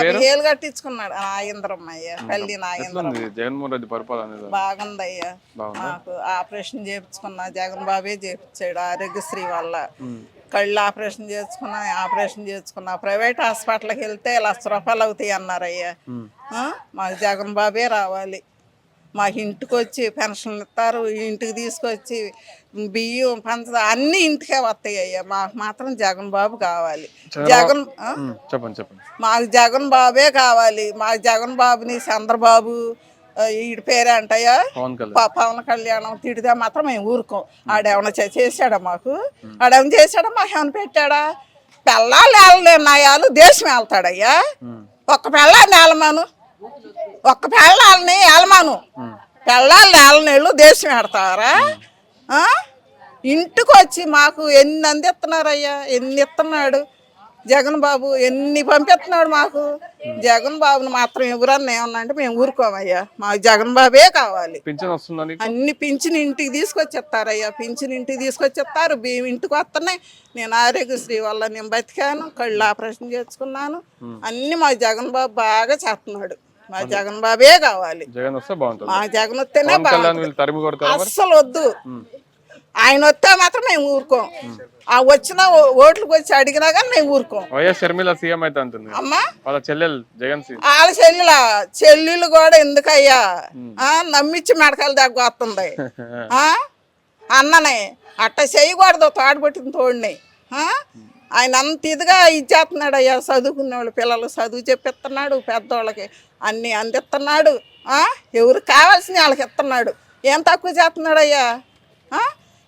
పేరు? ఏళ్ళు కట్టించుకున్నాడు. నాగేంద్రమ్మయ్య పల్లి నాగేంద్రం జగన్మోహన్ రెడ్డి పరిపాలన ఆపరేషన్ చేయించుకున్నా జగన్ బాబే చేయించాడు ఆరోగ్యశ్రీ వల్ల. కళ్ళు ఆపరేషన్ చేసుకున్నా ఆపరేషన్ చేసుకున్నా ప్రైవేట్ హాస్పిటల్కి వెళ్తే లక్ష రూపాయలు అవుతాయి అన్నారయ్యా? మాకు జగన్ బాబే రావాలి. మాకు ఇంటికి వచ్చి పెన్షన్లు ఇస్తారు ఇంటికి తీసుకొచ్చి బియ్యం పంచదార అన్నీ ఇంటికే వస్తాయి అయ్యా మాకు మాత్రం జగన్ బాబు కావాలి. జగన్ చెప్పండి చెప్పండి. మాకు జగన్ బాబే కావాలి. మాకు జగన్ బాబుని చంద్రబాబు ఈడి పేరే అంటయ్యా? పవన్ కళ్యాణ్. తిడితే మాత్రం మేము ఊరుకోం. ఆడేమన్నా చేశాడా మాకు? ఆడేమన్నా చేశాడా? మాకు ఏమైనా పెట్టాడా? పెళ్ళాలు ఏళ్ళలేని నయాలు దేశం వెళ్తాడయ్యా ఒక్క పెళ్ళాన్ని ఏలమాను ఒక్క పెళ్ళాలని ఏలమాను పెళ్ళాలని ఏలనేళ్ళు దేశం పెడతారా ఆ? ఇంటికి వచ్చి మాకు ఎన్ని అందిస్తున్నారయ్యా? ఎన్ని ఇస్తున్నాడు జగన్ బాబు ఎన్ని పంపిస్తున్నాడు మాకు? జగన్ బాబుని మాత్రం ఎవరన్నా ఏమన్నా అంటే మేము ఊరుకోమయ్యా. మాకు జగన్ బాబే కావాలి. అన్ని పింఛన్ ఇంటికి తీసుకొచ్చేస్తారయ్యా. పింఛన్ ఇంటికి తీసుకొచ్చేస్తారు. బియ్యం ఇంటికి వస్తున్నాయి. నేను ఆరోగ్యశ్రీ వల్ల నేను బతికాను. కళ్ళు ఆపరేషన్ చేసుకున్నాను. అన్ని మా జగన్ బాబు బాగా చేస్తున్నాడు. మా జగన్ బాబే కావాలి. జగన్ వస్తే బాగుంటుంది. మా జగన్ వస్తేనే బాగుంటుంది. అస్సలు వద్దు. ఆయన వస్తే మాత్రం మేము ఊరుకోం. ఆ వచ్చిన ఓట్లకు వచ్చి అడిగినా కానీ మేము ఊరుకోం. వైఎస్ షర్మిల సీఎం అయితే అంటుంది. అమ్మా. వాళ్ళ చెల్లెలు జగన్ వాళ్ళ చెల్లెల? చెల్లెలు కూడా ఎందుకయ్యా? ఆ, నమ్మిచ్చి మెడకాయలు దగ్గర వస్తుంది? అన్ననే. అట్ట చేయకూడదు తోడబట్టిన తోడిని? ఆయన అంత ఇదిగా ఇచ్చేస్తున్నాడు అయ్యా చదువుకునే వాళ్ళు పిల్లలు చదువు చెప్పిస్తున్నాడు పెద్దోళ్ళకి అన్నీ అందిస్తున్నాడు? ఎవరు కావాల్సిన వాళ్ళకి ఇస్తున్నాడు. ఏం తక్కువ చేస్తున్నాడు అయ్యా?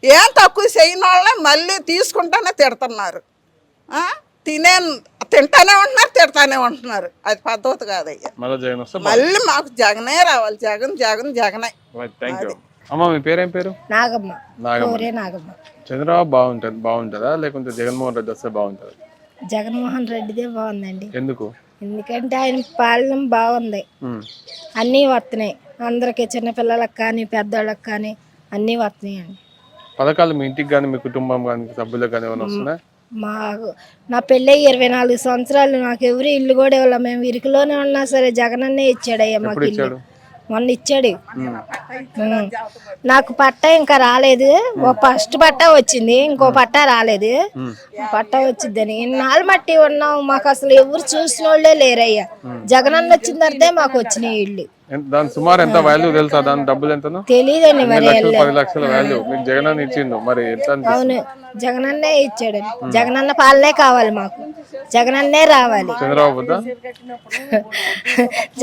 ఏం తక్కువ చేయని వాళ్ళని మళ్ళీ తీసుకుంటానే తిడుతున్నారు? తినే తింటానే ఉంటున్నారు తిడతానే ఉంటున్నారు. అది పద్ధతి కాదయ్యా. మళ్ళీ మాకు జగనే రావాలి. జగన్ జగన్ జగనే. అమ్మ మీ పేరేం పేరు? నాగమ్మ. నాగమ్మ. చంద్రబాబు బాగుంటుంది బాగుంటుందా? లేకుంటే జగన్మోహన్ రెడ్డి వస్తే బాగుంటుందా? జగన్మోహన్ రెడ్డిదే బాగుందండి. ఎందుకు? ఎందుకంటే ఆయన పాలన బాగుంది. అన్నీ వస్తున్నాయి అందరికి చిన్నపిల్లలకు కానీ పెద్దోళ్ళకి కానీ అన్నీ వస్తున్నాయండి పథకాలు మీ ఇంటికి కానీ మీ కుటుంబం కానీ సభ్యులకు కానీ ఏమైనా వస్తున్నాయి? మాకు నా పెళ్ళి ఇరవై నాలుగు సంవత్సరాలు. నాకు ఎవరు ఇల్లు కూడా ఇవ్వాలి. మేము ఇరుకులోనే ఉన్నా సరే జగనన్నే ఇచ్చాడయ్యా మాకు ఇల్లు? మొన్న ఇచ్చాడు. నాకు పట్ట ఇంకా రాలేదు. ఓ ఫస్ట్ పట్ట వచ్చింది ఇంకో పట్ట రాలేదు. పట్ట వచ్చిందని ఇన్నాళ్ళు మట్టి ఉన్నాం మాకు అసలు ఎవరు చూసిన వాళ్ళే లేరయ్యా. జగనన్న వచ్చిన తర్వాతే మాకు వచ్చినాయి ఇల్లు ఎంత- దాని సుమారు ఎంత వాల్యూ తెలుసా? దాని డబ్బులు ఎంతనో? తెలియదండి మరి పది లక్షల వాల్యూ మీకు జగన్ అని ఇచ్చిండు. మరి ఎంత? అవును. జగనన్నే ఇచ్చాడు. జగనన్న పాలనే కావాలి మాకు. జగనన్నే రావాలి. చంద్రబాబు వద్దా?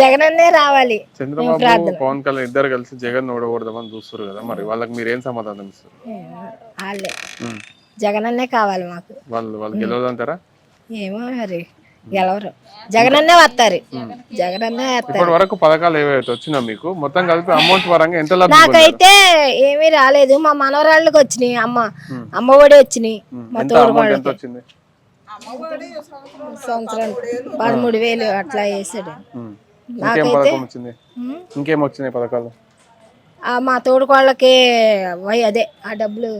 జగనన్నే రావాలి. చంద్రబాబు పవన్ కళ్యాణ్ ఇద్దరు కలిసి జగన్ ఓడకూడదామని చూస్తారు కదా మరి వాళ్ళకి మీరు ఏం సమాధానం ఇస్తారు? వాళ్ళే. జగనన్నే కావాలి మాకు. వాళ్ళు వాళ్ళు గెలవదంటారా? ఏమో మరి గెలవరు. జగనన్నే వస్తారు. జగనన్నే వస్తారు. ఇప్పటి వరకు పథకాలు ఏవైతే వచ్చినా మీకు మొత్తం కలిపి అమౌంట్ పరంగా ఎంత లబ్ధి పొందారు? నాకైతే ఏమీ రాలేదు. మా మనవరాళ్ళకి వచ్చినాయి అమ్మ. అమ్మ ఒడి వచ్చినాయి. మా ఎంత తోడు అమౌంట్ ఎంత వచ్చింది? సంవత్సరం పదమూడు వేలు అట్లా వేసాడు. ఇంకేం పథకం వచ్చింది? ఇంకేం వచ్చినాయి పథకాలు? ఆ మా తోడుకోళ్ళకి వై అదే ఆ డబ్బులు.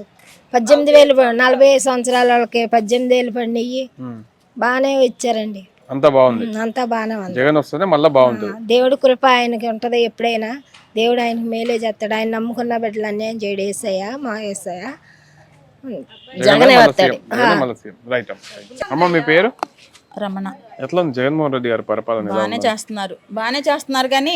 పద్దెనిమిది వేలు నలభై ఐదు సంవత్సరాల వాళ్ళకి పద్దెనిమిది వేలు పడినాయి. ఉమ్. బాగానే ఇచ్చారండి. అంతా బాగుంది. అంతా బాగానే ఉంది. జగన్ వస్తేనే మళ్ళీ బాగుంటుంది. దేవుడి కృప ఆయనకి ఉంటది ఎప్పుడైనా. దేవుడు ఆయనకి మేలే చేస్తాడు. ఆయన నమ్ముకున్న బిడ్డలు అన్యాయం చేయడు వేసాయా మా వేసాయా జగనే వస్తాడు. రైట్ అమ్మ మీ పేరు? రమణ. ఎట్లా ఉంది జగన్మోహన్ రెడ్డి గారి పరిపాలన? ఎలా బాగానే? చేస్తున్నారు. బాగానే చేస్తున్నారు కానీ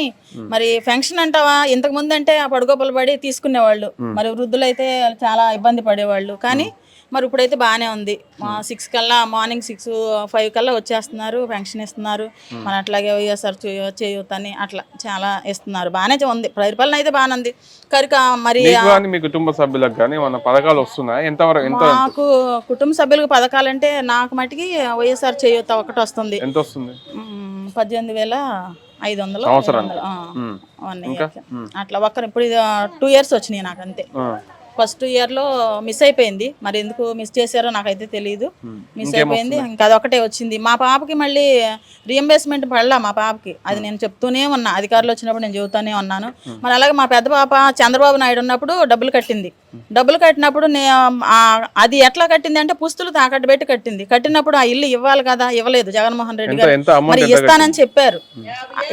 మరి ఫంక్షన్ అంటావా? ఇంతకు ముందు అంటే ఆ పడుకోపలు పడి తీసుకునేవాళ్ళు. మరి వృద్ధులైతే చాలా ఇబ్బంది పడేవాళ్ళు. కానీ మరి ఇప్పుడైతే బాగానే ఉంది. మా సిక్స్ కల్లా మార్నింగ్ సిక్స్ ఫైవ్ కల్లా వచ్చేస్తున్నారు పెన్షన్ ఇస్తున్నారు మన అట్లాగే వైఎస్ఆర్ చేయొద్దు అని అట్లా చాలా ఇస్తున్నారు బాగానే ఉంది. పరిపాలన అయితే బాగానే ఉంది. కనుక మరి మీ కుటుంబ సభ్యులకు కానీ మన పథకాలు వస్తున్నాయి? ఎంతవరకు ఎంత మాకు కుటుంబ సభ్యులకు పథకాలంటే నాకు మటుకి వైఎస్ఆర్ చేయొత్త ఒకటి వస్తుంది. ఎంత వస్తుంది. పద్దెనిమిది వేల ఐదు వందలు అట్లా ఒక్కరు ఇప్పుడు టూ ఇయర్స్ వచ్చినాయి నాకు అంతే. ఫస్ట్ ఇయర్లో మిస్ అయిపోయింది. మరి ఎందుకు మిస్ చేశారో నాకైతే తెలియదు మిస్ అయిపోయింది. ఇంకా అదొకటే వచ్చింది. మా పాపకి మళ్ళీ రియంబర్స్మెంట్ పడలా మా పాపకి. అది నేను చెప్తూనే ఉన్నా. అధికారులు వచ్చినప్పుడు నేను చెబుతూనే ఉన్నాను. మరి అలాగే మా పెద్ద పాప చంద్రబాబు నాయుడు ఉన్నప్పుడు డబ్బులు కట్టింది. డబ్బులు కట్టినప్పుడు నే ఆ- అది ఎట్లా కట్టింది అంటే పుస్తులు తాకట్టు పెట్టి కట్టింది. కట్టినప్పుడు ఆ ఇల్లు ఇవ్వాలి కదా ఇవ్వలేదు జగన్మోహన్ రెడ్డి గారు. మరి ఇస్తానని చెప్పారు.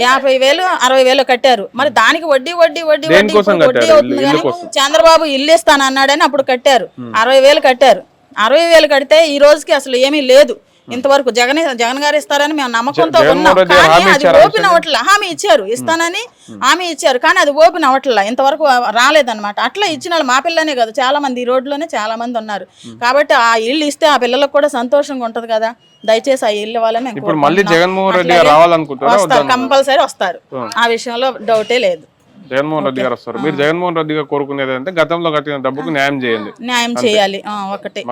యాభై వేలు అరవై వేలు కట్టారు. మరి దానికి వడ్డీ వడ్డీ వడ్డీ వడ్డీ వడ్డీ? అవుతుంది కానీ. చంద్రబాబు ఇల్లు ఇస్తానన్నాడని అప్పుడు కట్టారు. అరవై వేలు కట్టారు. అరవై వేలు కడితే ఈ రోజుకి అసలు ఏమీ లేదు. ఇంతవరకు జగన్ జగన్ గారు ఇస్తారని మేము నమ్మకంతో ఉన్నాం. కానీ అది ఓపెన్ అవ్వట్లా. హామీ ఇచ్చారు. ఇస్తానని హామీ ఇచ్చారు. కానీ అది ఓపెన్ అవ్వట్లా. ఇంతవరకు రాలేదన్నమాట. అట్లా ఇచ్చిన వాళ్ళు మా పిల్లనే కాదు. చాలా మంది ఈ రోడ్లోనే చాలా మంది ఉన్నారు. కాబట్టి ఆ ఇల్లు ఇస్తే ఆ పిల్లలకు కూడా సంతోషంగా ఉంటది కదా. దయచేసి ఆ ఇల్లు వాళ్ళని మేము ఇప్పుడు మళ్ళీ కోరుకుంటున్నాం. జగన్మోహన్ రెడ్డి అట్లాగే గారు రావాలనుకుంటారా? వస్తారు? కంపల్సరీ వస్తారు. ఆ విషయంలో డౌటే లేదు. జగన్మోహన్ రెడ్డి గారు వస్తారు. మీరు జగన్మోహన్ రెడ్డి గారు కోరుకునేది అంటే గతంలో కట్టిన డబ్బుకు న్యాయం చేయండి. న్యాయం చేయాలి. ఒకటే.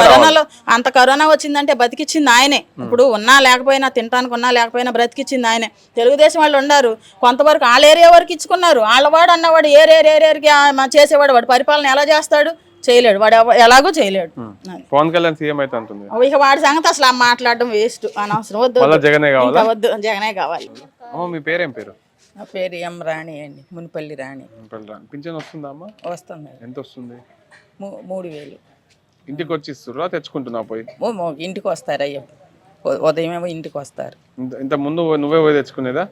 కరోనాలో అంత కరోనా వచ్చిందంటే బతికిచ్చింది ఆయనే. ఇప్పుడు ఉన్నా లేకపోయినా తినడానికి ఉన్నా లేకపోయినా బ్రతికిచ్చింది ఆయనే. తెలుగుదేశం వాళ్ళు ఉన్నారు. కొంతవరకు వాళ్ళ ఏరియా వరకు ఇచ్చుకున్నారు. వాళ్ళవాడు అన్నవాడు ఏ ఏరియాకి చేసేవాడు వాడు. పరిపాలన ఎలా చేస్తాడు? చేయలేడు. వాడు ఎలాగో చేయలేడు. పవన్ కళ్యాణ్ సీఎం అయితే అంటుంది. ఇక వాడి సంగతి అసలు మాట్లాడడం వేస్ట్. అనవసరం. వద్దు జగనే కావాలా? వద్దు. జగనే కావాలి. మీ పేరేం పేరు? నా పేరు ఎం రాణి అండి మునిపల్లి రాణి. పింఛన్ వస్తుందా అమ్మ? వస్తుంది. ఎంత వస్తుంది మూడు వేలు. ఇంటికి వచ్చి ఇస్తుర్రా తెచ్చుకుంటున్నా పోయి? ఇంటికి వస్తారు అయ్యో. ఉదయమేమో ఇంటికి వస్తారు. ఇంత- ముందు నువ్వే పోయి తెచ్చుకునేదా?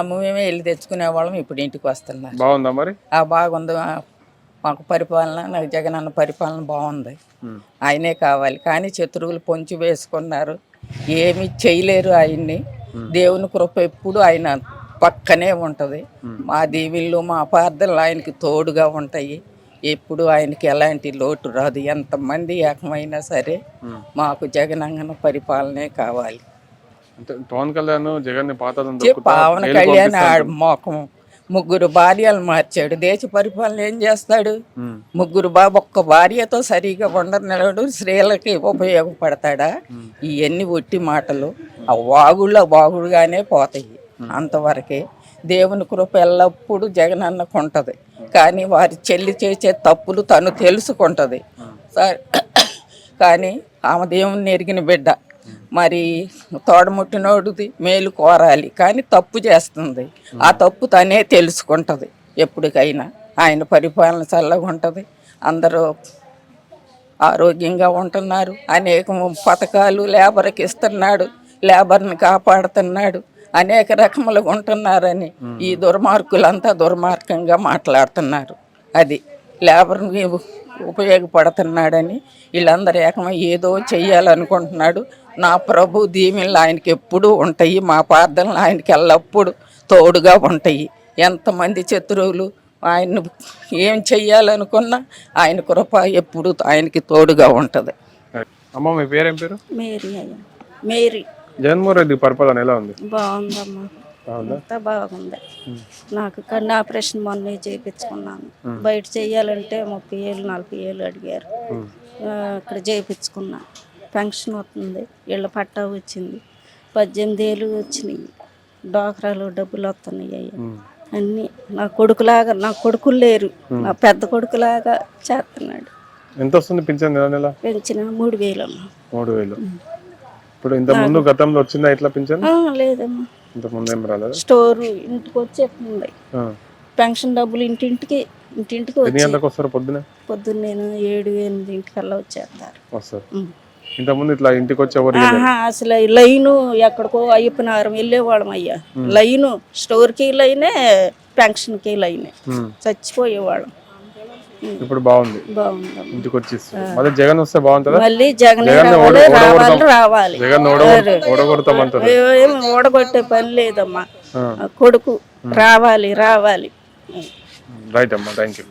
మేమే వెళ్ళి తెచ్చుకునే వాళ్ళం ఇప్పుడు ఇంటికి వస్తున్నారు. బాగుందా మరి? ఆ బాగుంది. మాకు పరిపాలన నాకు జగన్ అన్న పరిపాలన బాగుంది. ఆయనే కావాలి. కానీ శత్రువులు పొంచి వేసుకున్నారు. ఏమి చేయలేరు ఆయన్ని. దేవుని కృప ఎప్పుడు ఆయన పక్కనే ఉంటుంది. మా దీవిళ్ళు మా అపార్థలు ఆయనకి తోడుగా ఉంటాయి. ఎప్పుడు ఆయనకి ఎలాంటి లోటు రాదు. ఎంతమంది ఏకమైనా సరే మాకు జగనంగన పరిపాలనే కావాలి. పవన్ కళ్యాణ్ జగన్ పవన్ కళ్యాణ్ మోకం. ముగ్గురు భార్యలు మార్చాడు. దేశ పరిపాలన ఏం చేస్తాడు? ముగ్గురు బాబు ఒక్క భార్యతో సరిగా ఉండనివాడు స్త్రీలకి ఉపయోగపడతాడా? ఇవన్నీ ఒట్టి మాటలు. ఆ వాగుల్లో వాగుడుగానే పోతాయి. అంతవరకే దేవుని కృప ఎల్లప్పుడూ జగనన్నకు ఉంటుంది కానీ వారి చెల్లి చేసే తప్పులు తను తెలుసుకుంటుంది. కానీ ఆమె దేవుని ఎరిగిన బిడ్డ. మరి తోడముట్టినోడుది మేలు కోరాలి కానీ తప్పు చేస్తుంది. ఆ తప్పు తనే తెలుసుకుంటుంది ఎప్పటికైనా. ఆయన పరిపాలన చల్లగా ఉంటుంది అందరూ ఆరోగ్యంగా ఉంటున్నారు అనేక పథకాలు లేబర్కి ఇస్తున్నాడు లేబర్ని కాపాడుతున్నాడు అనేక రకములుగా ఉంటున్నారని ఈ దుర్మార్గులంతా దుర్మార్గంగా మాట్లాడుతున్నారు. అది లేబర్ని ఉపయోగపడుతున్నాడని వీళ్ళందరూ ఏకమై ఏదో చెయ్యాలనుకుంటున్నాడు. నా ప్రభు దీవెనలు ఆయనకి ఎప్పుడూ ఉంటాయి మా ప్రార్థనలు ఆయనకి ఎల్లప్పుడూ తోడుగా ఉంటాయి. ఎంతమంది శత్రువులు ఆయన ఏం చెయ్యాలనుకున్నా ఆయన కృప ఎప్పుడు ఆయనకి తోడుగా ఉంటుంది. అమ్మ మీ పేరేం పేరు? మేరీ అయ్యా. మేరీ. జగన్మోహన్ రెడ్డి పరిపాలన ఎలా ఉంది? బాగుందమ్మా. బాగుందా? అంతా బాగుంది. నాకు కన్ను ఆపరేషన్ మొన్నే చేయించుకున్నాను బయట చేయాలంటే ముప్పై ఏళ్ళు నలభై ఏళ్ళు అడిగారు. ఇక్కడ చేయించుకున్నా పెన్షన్ వస్తుంది. ఇళ్ళ పట్టా వచ్చింది. పద్దెనిమిది ఏళ్ళు వచ్చినాయి. డోకరాలు డబ్బులు వస్తున్నాయి అయ్యా. అన్నీ నా కొడుకులాగా నా కొడుకులు లేరు. నా పెద్ద కొడుకులాగా చేస్తున్నాడు. ఎంత వస్తుంది నెల నెల? పెంచిన మూడు వేలు అమ్మా. మూడు వేలు. ఇప్పుడు ఇంత ముందు గతంలో వచ్చిందా ఇట్లా పింఛన్? లేదమ్మా. ఇంత ముందు ఏం రాలేదు? స్టోరు ఇంటికి వచ్చేస్తుంది పెన్షన్ డబ్బులు ఇంటింటికి ఇంటింటికి ఎన్ని వచ్చి గంటలకు వస్తారు పొద్దున? పొద్దున్న నేను ఏడు ఎనిమిదింటికల్లా వచ్చేస్తారు. వస్తారు. ఉం. ఇంత ముందు ఇట్లా ఇంటికి వచ్చి ఎవరు ఆహా అసలు లైను ఎక్కడికో అయ్యప్పనారం వెళ్ళేవాళ్ళం అయ్యా లైను స్టోర్కి లైనే పెన్షన్కి లైనే. చచ్చిపోయేవాళ్ళం. ఇప్పుడు బాగుంది. ఇంటికి వచ్చి ఇస్తారు. మళ్ళీ జగన్ వస్తే బాగుంటుందా? మళ్ళీ జగన్ రావాలి జగన్ ఓడగొడ ఓడగొడతామంటారు. ఏమి ఓడగొట్టే పని లేదమ్మా. కొడుకు రావాలి రావాలి. రైట్ అమ్మా థ్యాంక్ యూ